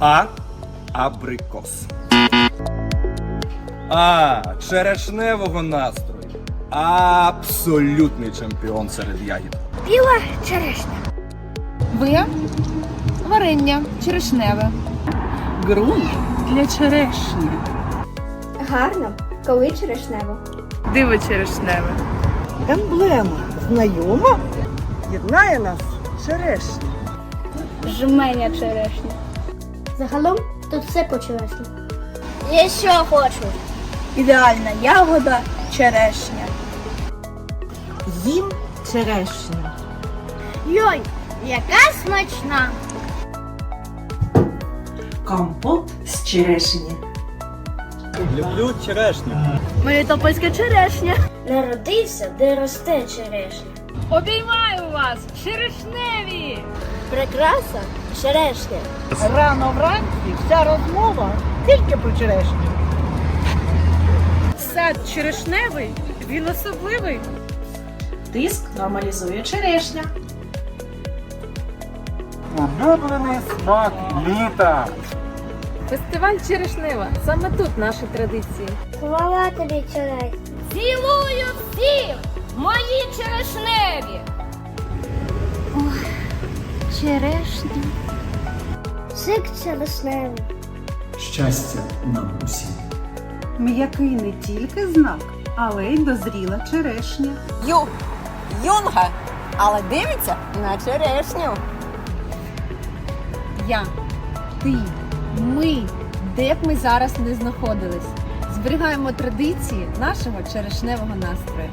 А. Абрикос. А. Черешневого настрою. Абсолютний чемпіон серед ягід. Біла черешня. В. Варення черешневе. Ґрунт для черешні. Гарно, коли черешнево. Диво черешневе. Емблема знайома? Єднає нас черешня. Жменя черешня. Загалом тут все по черешні. Я що хочу? Ідеальна ягода черешня. Їм черешню. Йой, яка смачна! Компот з черешні. Люблю черешню. Мелітопольська черешня. Народився, де росте черешня. Обіймаю вас, черешневі! Прикраса черешня. Рано вранці вся розмова тільки про черешню. Сад черешневий, він особливий. Тиск нормалізує черешня. Улюблений смак літа. Фестиваль черешнева. Саме тут наші традиції. Хвала тобі черешня. Цілую всіх! Мої черешневі! Черешня. Сик черешневий. Щастя нам усім. М'який не тільки знак, але й дозріла черешня. Ю, юнга, але дивиться на черешню. Я, ти, ми, де б ми зараз не знаходились, зберігаємо традиції нашого черешневого настрою.